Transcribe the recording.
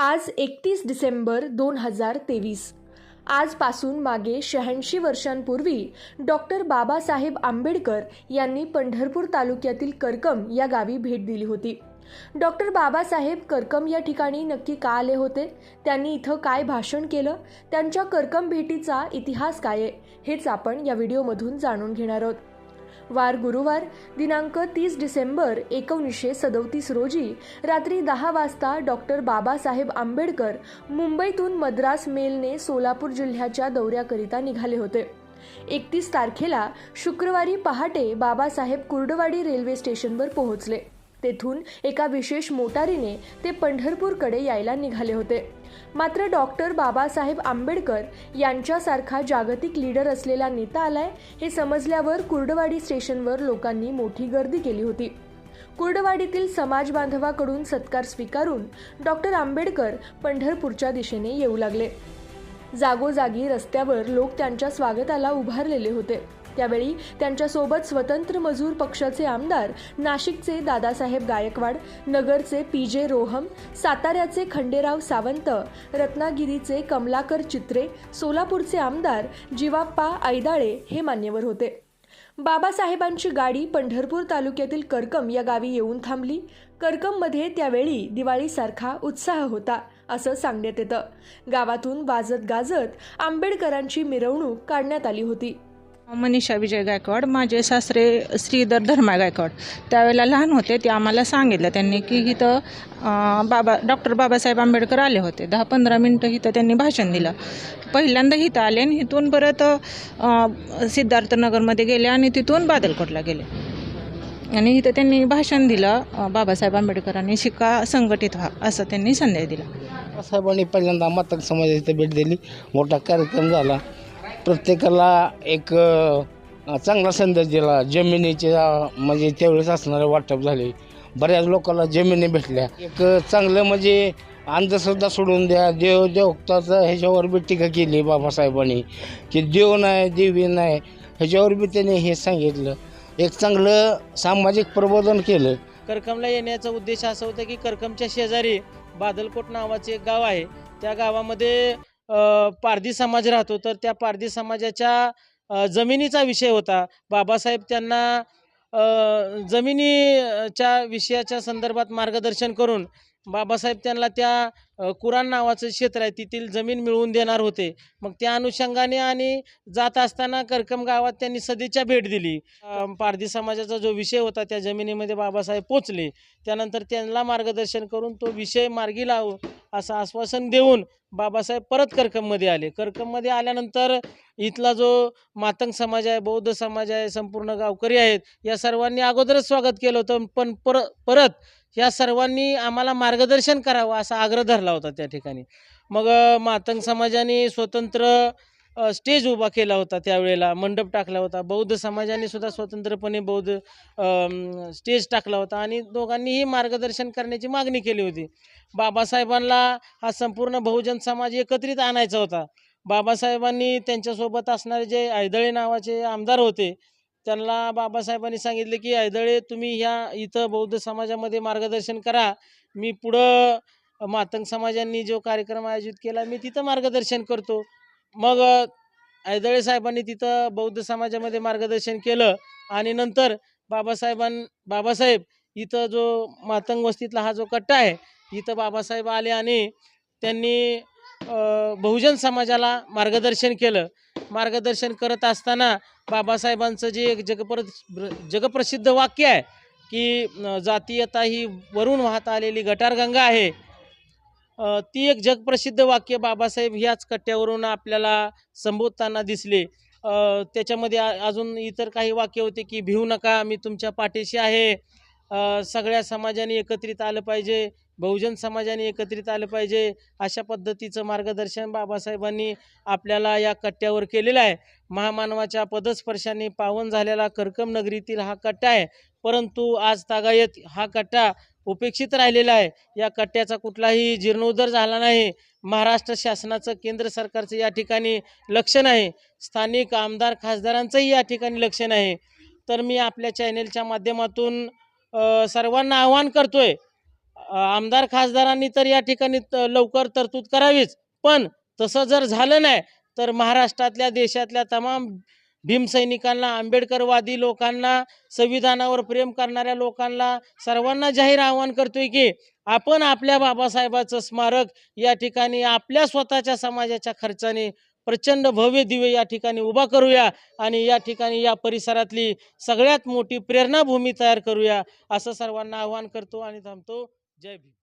आज एकतीस डिसेंबर दोन हजार तेवीस. आजपासून मागे शहाऐंशी वर्षांपूर्वी डॉक्टर बाबासाहेब आंबेडकर यांनी पंढरपूर तालुक्यातील करकम या गावी भेट दिली होती. डॉक्टर बाबासाहेब करकम या ठिकाणी नक्की का आले होते? त्यांनी इथं काय भाषण केलं? त्यांच्या करकम भेटीचा इतिहास काय आहे? हेच आपण या व्हिडिओमधून जाणून घेणार आहोत. वार गुरुवार दिनांक तीस डिसेंबर एकोणीसशे सदोतीस रोजी रात्री दहा वाजता डॉक्टर बाबासाहेब आंबेडकर मुंबईतून मद्रास मेलने सोलापूर जिल्ह्याच्या दौऱ्याकरिता निघाले होते. एकतीस तारखेला शुक्रवारी पहाटे बाबासाहेब कुर्डवाडी रेल्वे स्टेशनवर पोहोचले. तेथून एका विशेष मोटारीने ते पंढरपूरकडे यायला निघाले होते. मात्र डॉक्टर बाबासाहेब आंबेडकर यांच्यासारखा जागतिक लीडर असलेला नेता आलाय हे समजल्यावर कुर्डवाडी स्टेशनवर लोकांनी मोठी गर्दी केली होती. कुर्डवाडीतील समाज बांधवाकडून सत्कार स्वीकारून डॉक्टर आंबेडकर पंढरपूरच्या दिशेने येऊ लागले. जागोजागी रस्त्यावर लोक त्यांच्या स्वागताला उभारलेले होते. त्यावेळी त्यांच्यासोबत स्वतंत्र मजूर पक्षाचे आमदार नाशिकचे दादासाहेब गायकवाड नगरचे पी जे रोहम साताऱ्याचे खंडेराव सावंत रत्नागिरीचे कमलाकर चित्रे सोलापूरचे आमदार जिवाप्पा ऐदाळे हे मान्यवर होते. बाबासाहेबांची गाडी पंढरपूर तालुक्यातील करकम या गावी येऊन थांबली. करकममध्ये त्यावेळी दिवाळीसारखा उत्साह होता असं सांगण्यात येतं. गावातून वाजत गाजत आंबेडकरांची मिरवणूक काढण्यात आली होती. मनीषा विजय गायकवाड माझे सासरे श्रीधर धर्मा गायकवाड. त्यावेळेला लहान होते ते आम्हाला सांगितलं त्यांनी की इथं बाबा डॉक्टर बाबासाहेब आंबेडकर आले होते. दहा पंधरा मिनटं इथं त्यांनी भाषण दिलं. पहिल्यांदा इथं आले आणि इथून परत सिद्धार्थनगरमध्ये गेले आणि तिथून बादलकोटला गेले. आणि इथं त्यांनी भाषण दिलं बाबासाहेब आंबेडकरांनी शिका संघटित व्हा असं त्यांनी संदेश दिला. साहेबांनी पहिल्यांदा मातक समाजाची भेट दिली. मोठा कार्यक्रम झाला. प्रत्येकाला एक चांगला संदेश दिला. जमिनीच्या म्हणजे त्यावेळेस असणारे वाटप झाले. बऱ्याच लोकांना जमिनी भेटल्या. एक चांगलं म्हणजे अंधश्रद्धा सोडून द्या. देव देवताचं ह्याच्यावर बी टीका केली बाबासाहेबांनी. की देव नाही देवी नाही. ह्याच्यावर बी त्यांनी हे सांगितलं. एक चांगलं सामाजिक प्रबोधन केलं. करकमला येण्याचा उद्देश असा होता की करकमच्या शेजारी बादलकोट नावाचे एक गाव आहे. त्या गावामध्ये पारधी समाज राहतो तर त्या पारधी समाजाच्या जमिनीचा विषय होता. बाबासाहेब त्यांना जमिनीच्या विषयाच्या संदर्भात मार्गदर्शन करून बाबासाहेब त्यांना त्या कुराण नावाचं क्षेत्र आहे तेथील जमीन मिळवून देणार होते. मग त्या अनुषंगाने आणि जात असताना करकम गावात त्यांनी सदिच्छा भेट दिली. पारधी समाजाचा जो विषय होता त्या जमिनीमध्ये बाबासाहेब पोचले त्यानंतर त्यांना मार्गदर्शन करून तो विषय मार्गी लाव असं आश्वासन देऊन बाबासाहेब परत करकममध्ये आले. करकममध्ये आल्यानंतर इथला जो मातंग समाज आहे बौद्ध समाज आहे संपूर्ण गावकरी आहेत या सर्वांनी अगोदरच स्वागत केलं होतं. पण पर परत या सर्वांनी आम्हाला मार्गदर्शन करावं असा आग्रह धरला होता त्या ठिकाणी. मग मातंग समाजाने स्वतंत्र स्टेज उभा केला होता त्यावेळेला मंडप टाकला होता. बौद्ध समाजाने सुद्धा स्वतंत्रपणे बौद्ध स्टेज टाकला होता आणि दोघांनीही मार्गदर्शन करण्याची मागणी केली होती. बाबासाहेबांना हा संपूर्ण बहुजन समाज एकत्रित आणायचा होता. बाबासाहेबांनी त्यांच्यासोबत असणारे जे ऐदळे नावाचे आमदार होते त्यांना बाबासाहेबांनी सांगितले की ऐदळे तुम्ही ह्या इथं बौद्ध समाजामध्ये मार्गदर्शन करा. मी पुढं मातंग समाजांनी जो कार्यक्रम आयोजित केला मी तिथं मार्गदर्शन करतो. मग ऐदळे साहेबांनी तिथं बौद्ध समाजामध्ये मार्गदर्शन केलं आणि नंतर बाबासाहेबां बाबासाहेब इथं जो मातंग वस्तीतला हा जो कट्टा आहे इथं बाबासाहेब आले आणि त्यांनी बहुजन समाजाला मार्गदर्शन केलं. मार्गदर्शन करत असताना बाबासाहेबांचं जे एक जगपर जगप्रसिद्ध वाक्य आहे की जातीयता ही वरून वाहत आलेली गटारगंगा आहे. ती एक जगप्रसिद्ध वाक्य बाबासाहेब ह्याच कट्ट्यावरून आपल्याला संबोधताना दिसले. त्याच्यामध्ये अजून इतर काही वाक्य होते की भिवू नका मी तुमच्या पाठीशी आहे. सगळ्या समाजाने एकत्रित आलं पाहिजे बहुजन समाजाने एकत्रित आलं पाहिजे. अशा पद्धतीचं मार्गदर्शन बाबासाहेबांनी आपल्याला या कट्ट्यावर केलेलं आहे. महामानवाच्या पदस्पर्शाने पावन झालेला करकम नगरीतील हा कट्टा आहे. परंतु आज तागायत हा कट्टा उपेक्षित राहिलेला आहे. या कट्ट्याचा कुठलाही जीर्णोद्धार झाला नाही. महाराष्ट्र शासनाचं केंद्र सरकारचं या ठिकाणी लक्ष नाही. स्थानिक आमदार खासदारांचंही या ठिकाणी लक्ष नाही. तर मी आपल्या चॅनेलच्या माध्यमातून सर्वांना आवाहन करतोय आमदार खासदारांनी तर या ठिकाणी त- लवकर तरतूद करावीच. पण तसं जर झालं नाही तर महाराष्ट्रातल्या देशातल्या तमाम भीमसैनिकांना आंबेडकरवादी लोकांना संविधानावर प्रेम करणाऱ्या लोकांना सर्वांना जाहीर आवाहन करतोय की आपण आपल्या बाबासाहेबाचं स्मारक या ठिकाणी आपल्या स्वतःच्या समाजाच्या खर्चाने प्रचंड भव्य दिवे या ठिकाणी उभा करूया आणि या ठिकाणी या परिसरातली सगळ्यात मोठी प्रेरणाभूमी तयार करूया असं सर्वांना आवाहन करतो आणि थांबतो. जय भीम.